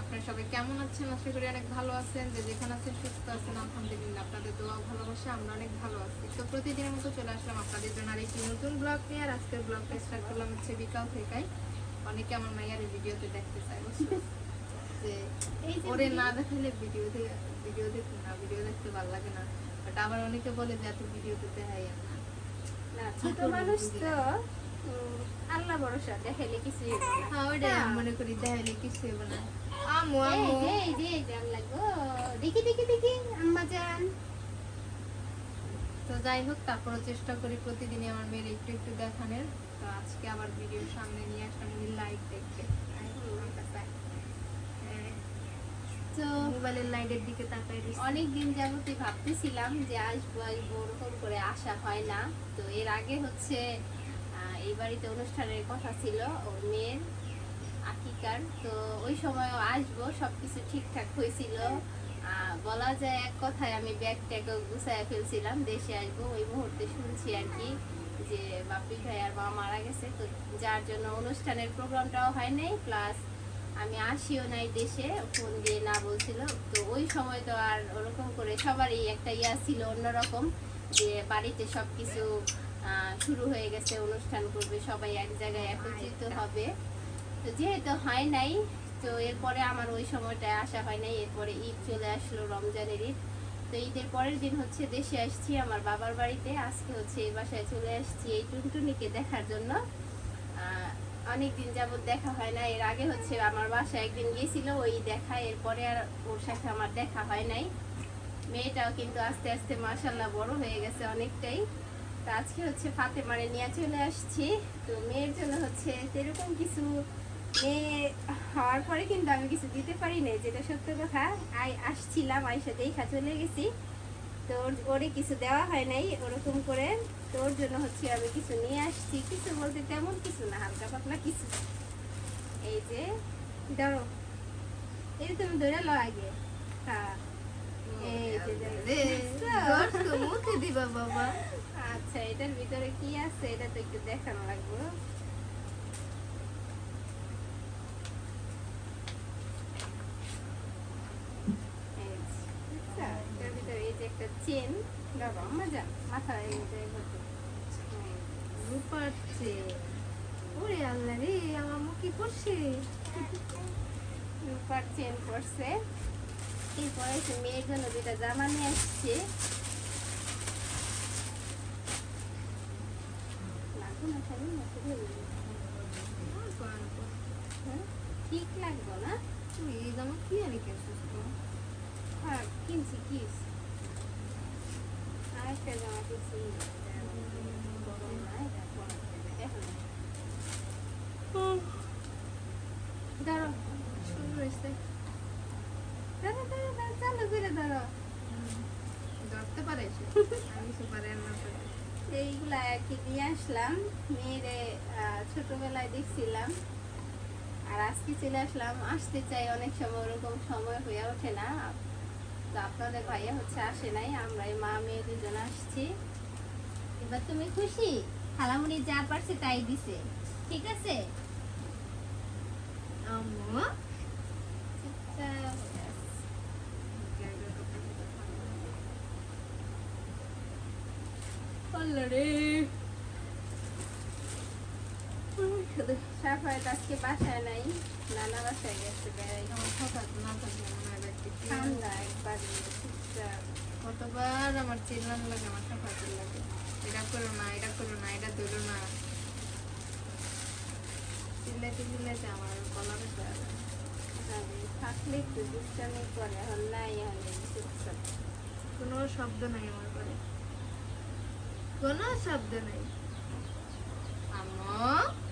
আপনারা সবাই কেমন আছেন? আশা করি অনেক ভালো আছেন যে যেখানে আছেন সুস্থ আছেন আলহামদুলিল্লাহ। আপনাদের দোয়া ভালোবাসা আমরা অনেক ভালো আছি। তো প্রতিদিনের মতো চলে আসলাম আপনাদের জন্য আর একটি নতুন ব্লগ নিয়ে আর আজকের ব্লগটা স্টার্ট করলাম হচ্ছে বিকাল থেকে অনেকে আমার মাইয়ার ভিডিওতে দেখতে চাই? যে ওরে না দেখালে ভিডিও ভিডিও দেখুন না ভিডিও দেখতে ভালো লাগে না। বাট আবার অনেকে বলে যে এত ভিডিওতে দেখাই না। না ছোট মানুষ তো আল্লাহ ভরসা দেখাইলে কিছুই হ্যাঁ ওইটাই মনে করি দেখাইলে কিছু হবে না। আমু আমু। এই যে, এই যে আল্লাহ গো, দেখি দেখি দেখি আম্মা যান। তো যাই হোক তারপরে চেষ্টা করি প্রতিদিনই আমার মেয়ের একটু একটু দেখানোর। তো আজকে আবার ভিডিওর সামনে নিয়ে আসলাম উনি লাইট দেখতে। তো মোবাইলের লাইটের দিকে তাকাই অনেক দিন যাবতই ভাবতেছিলাম যে আসব আসব ওরকম করে আসা হয় না। তো এর আগে হচ্ছে এই বাড়িতে অনুষ্ঠানের কথা ছিল, ওর মেয়ের আকিকার। তো ওই সময়ও আসব, সবকিছু ঠিকঠাক হয়েছিল। বলা যায় এক কথায় আমি ব্যাগ ট্যাগ গুছায় ফেলছিলাম, দেশে আসব। ওই মুহূর্তে শুনছি আর কি যে বাপি ভাই আর মা মারা গেছে। তো যার জন্য অনুষ্ঠানের প্রোগ্রামটাও হয় নাই প্লাস আমি আসিও নাই দেশে, ফোন দিয়ে না বলছিল। তো ওই সময় তো আর ওরকম করে সবারই একটা ইয়া ছিল অন্যরকম, যে বাড়িতে সব কিছু শুরু হয়ে গেছে অনুষ্ঠান করবে সবাই এক জায়গায় একত্রিত হবে। তো যেহেতু হয় নাই তো এরপরে আমার ওই সময়টায় আসা হয় নাই এরপরে ঈদ চলে আসলো রমজানের ঈদ। তো ঈদের পরের দিন হচ্ছে দেশে আসছি আমার বাবার বাড়িতে। আজকে হচ্ছে এই বাসায় চলে আসছি এই টুনটুনিকে দেখার জন্য। অনেকদিন যাবত দেখা হয় না এর আগে হচ্ছে আমার বাসায় একদিন গিয়েছিল ওই দেখা এরপরে আর ওর সাথে আমার দেখা হয় নাই। মেয়েটাও কিন্তু আস্তে আস্তে মাশাল্লাহ বড় হয়ে গেছে অনেকটাই। তো আজকে হচ্ছে ফাতেমারে নিয়ে চলে আসছি। তো মেয়ের জন্য হচ্ছে সেরকম কিছু মেয়ে হওয়ার পরে কিন্তু আমি কিছু দিতে পারি না যেটা সত্য কথা। আই আসছিলাম আইসা দেখা চলে গেছি। তো ওরে কিছু দেওয়া হয় নাই ওরকম করে। তো ওর জন্য হচ্ছে আমি কিছু নিয়ে আসছি। কিছু বলতে তেমন কিছু না হালকা পাতলা কিছু। এই যে ধরো এই যে তুমি ধরে লো আগে। হ্যাঁ এই যে মুখে দিবা বাবা। আচ্ছা এটার ভিতরে কি আছে? এটা তো একটু দেখানো লাগবে। চেন মজা মাথা। ওরে চেন মেয়ের জন্য দুটা জামা নিয়ে আসছে লাগবে না খালি না শুধু হ্যাঁ? ঠিক লাগবে না তুমি এই জামা কি আনি কেছিস তো? হ্যাঁ কিনছি কিস আরেকটা জামা কিনছি গরম না এটা গরম দেখো না ধরো সুন্দর হয়েছে। ধরো ধরো ধরো চালু করে ধরো ধরতে পারে সে? আমি কিছু পারি না পারি। এইগুলা আর কি দিয়ে আসলাম, মেয়েরে ছোটবেলায় দেখছিলাম। আর আজকে চলে আসলাম, আসতে চাই অনেক সময়, ওরকম সময় হয়ে ওঠে না। তো আপনাদের ভাইয়া হচ্ছে আসে নাই আমরা মা, মেয়ে দুজন আসছি। এবার তুমি খুশি? খালামুনি যা পারছে তাই দিছে, ঠিক আছে? চুপচাপ আল্লাহ রে। সাফায়েত আজকে বাসায় নাই নানা বাসায় গেছে বেড়াই আমার হঠাৎ না থাকলে ব্যাগটা কি? ঠান্ডা একবার কতবার আমার চিল্লান লাগে আমার লাগে। এটা করো না এটা করো না এটা ধরো না। চিল্লাইতে চিল্লাইতে আমার গলা থাকলে একটু দুষ্টামি করে এখন নাই এখন কোনো শব্দ নাই আমার ঘরে। কোনো শব্দ নাই। আম্মু?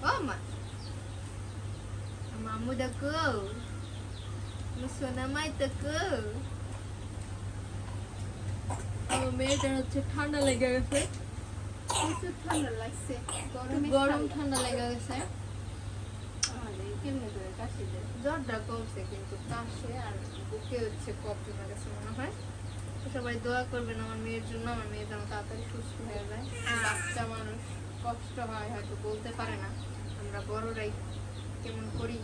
ও মা আমার আম্মু ডাকো আমার সোনা মাই ডাকো আমার মেয়েটার হচ্ছে ঠান্ডা লেগে গেছে প্রচুর ঠান্ডা লাগছে গরমে ঠান্ডা লেগে গেছে কেমনে করে কাশি জ্বরটা কমছে কিন্তু কাশে আর বুকে হচ্ছে কফ জমে গেছে মনে হয় তো সবাই দোয়া করবেন আমার মেয়ের জন্য আমার মেয়ে যেন তাড়াতাড়ি সুস্থ হয়ে যায় বাচ্চা মানুষ কষ্ট হয় হয়তো বলতে পারে না। আমরা বড়রাই কেমন করি।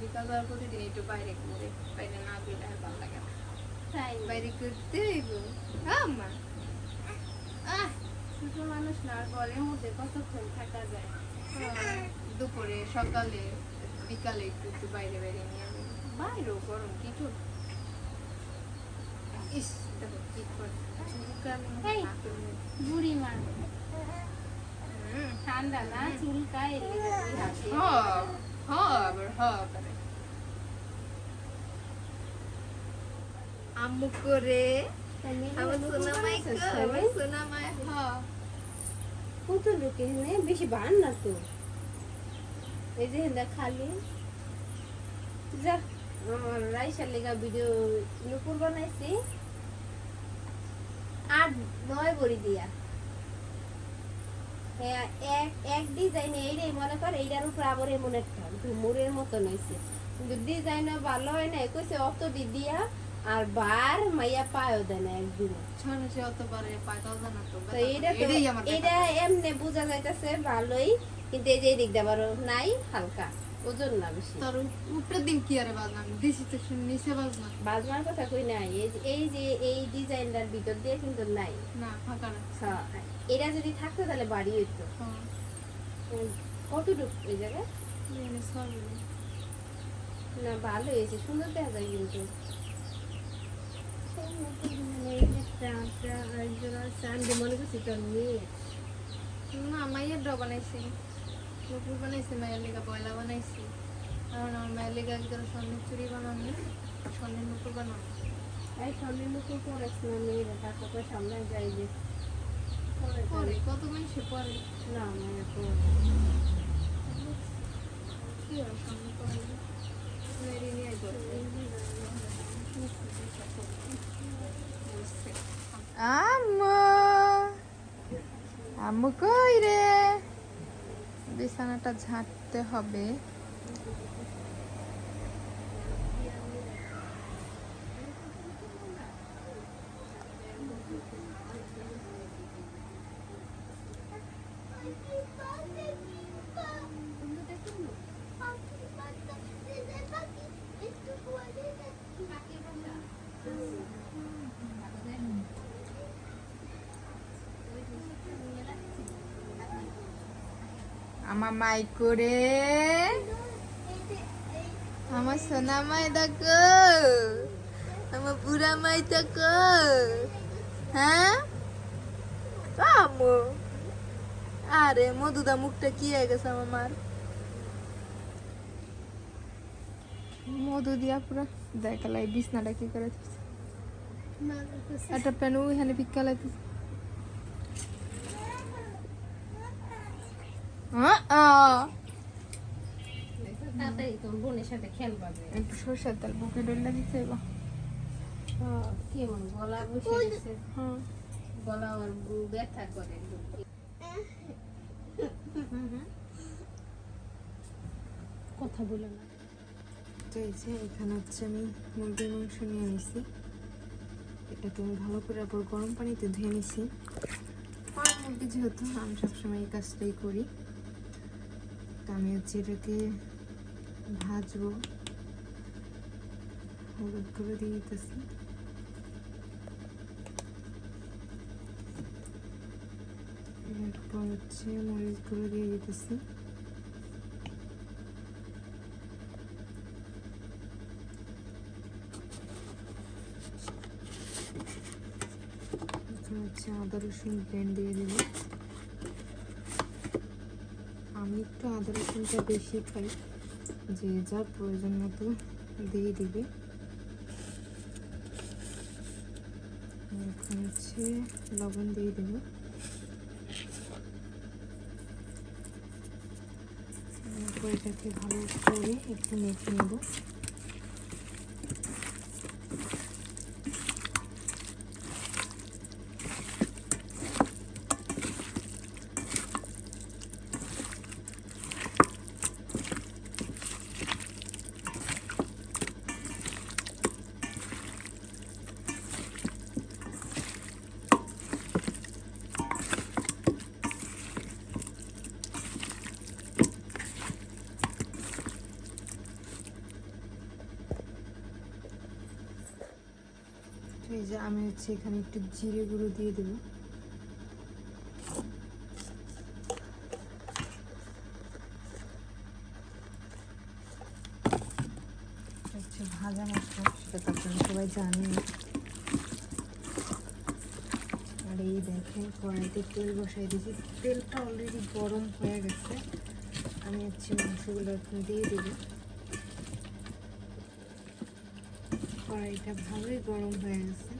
বিকাল বেলা প্রতিদিন একটু বাইরে ঘুরে বাইরে না গেলে আর ভালো লাগে না। বাইরে ঘুরতে হ্যাঁ মা। আহ, ছোট মানুষ না ঘরের মধ্যে কতক্ষণ থাকা যায়? হ্যাঁ, দুপুরে সকালে বিকালে একটু একটু বাইরে বাইরে নিয়ে আমি বাইরেও গরম কি করব? ইস বুড়ি মা ঠান্ডা না চুলকায় করে আম্মু আমার আমার? হ। কত লোক বেশি বান না তো। এই যে হেন্দা খালি। যা আমার রাইসার লেগা ভিডিও নুপুর বানাইছি। আট নয় বড়ি দিয়া। এক এক ডিজাইন এইটাই মনে কর এইটার উপর আবার এমন একটা ঝুমুরের মতন হয়েছে কিন্তু ডিজাইনও ভালো হয় না কইছে অত দি দিয়া আর বার মাইয়া পায়ও দেয় না একদিনে এটা এমনি বোঝা যাইতেছে ভালোই। কিন্তু এই যে এই দিকটা আবার নাই হালকা। ওজন না বেশি। তোর উপরের দিন কি আরে বাজনা আমি দিছি তো নিচে কথা কই নাই। এই যে- এই যে এই ডিজাইনটার ভিতর দিয়ে কিন্তু নাই। না ফাঁকা না হ্যাঁ, এটা যদি থাকতো তাহলে বাড়ি হইতো। হ্যাঁ। কতটুকু এই জায়গায়? না ভালো হয়েছে। সুন্দর দেখা যায় কিন্তু। মনে করছি তোর মেয়ে না মাইয়ের ড্র বানাইছি। নুপুর বানাইছি মায়ের লেগা পয়লা বানাইছি। কারণ আমার মায়ের লেগা একজন স্বর্ণের চুড়ি বানানো স্বর্ণের নুপুর বানানো। এই সামনে মুখে পড়েছ না মেয়েরা টাকা পয়সা আমরা যাই যে। পরে কত মানুষে পরে? না কি হয় সামনে পরে মেরি নিয়ে করবে আম্মু আম্মু কই রে? বিছানাটা ঝাঁটতে হবে। আমার মাই করে। আমার সোনা মাই দেখো। আমার বুড়া মাই দেখো। হ্যাঁ? আমু আরে মধুদা মুখটা কি হয়ে গেছে আমার? মার মধু দিয়া পুরো দেখালাই বিছনাটা কি করে একটা প্যান ওইখানে পিকালাই দিছে বোনের সাথে। একটু বুকে কেমন গলা বসে আর কথা বলে না এই যে এখানে হচ্ছে আমি মুরগির মাংস নিয়ে নিছি এটাকে আমি ভালো করে আবার গরম পানিতে ধুয়ে নিছি যেহেতু আমি সবসময় এই কাজটাই করি আমি হচ্ছে এটাকে ভাজবো। হলুদ করে দিয়ে দিতেছি। এরপর হচ্ছে মরিচ গুঁড়ো দিয়ে দিতেছি। হচ্ছে আদা রসুন ব্লেন্ড দিয়ে দেবো। আমি একটু আদা রসুনটা বেশি খাই যে যার প্রয়োজন মতো দিয়ে দিবে। হচ্ছে লবণ দিয়ে দেব। এটাকে ভালো করে একটু মেখে নেব। এই যে আমি হচ্ছে এখানে একটু জিরে গুঁড়ো দিয়ে দেবো। হচ্ছে ভাজা মশলা, সেটা তো আপনারা সবাই জানেন। আর এই দেখেন কড়াইতে তেল বসাই দিয়েছি। তেলটা অলরেডি গরম হয়ে গেছে। আমি হচ্ছে মাংসগুলো দিয়ে দেবো। কড়াইটা ভালোই গরম হয়ে গেছে।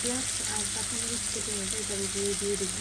পেঁয়াজ আর কাঁচামরিচ কেটে উপরে দিয়ে দেবো।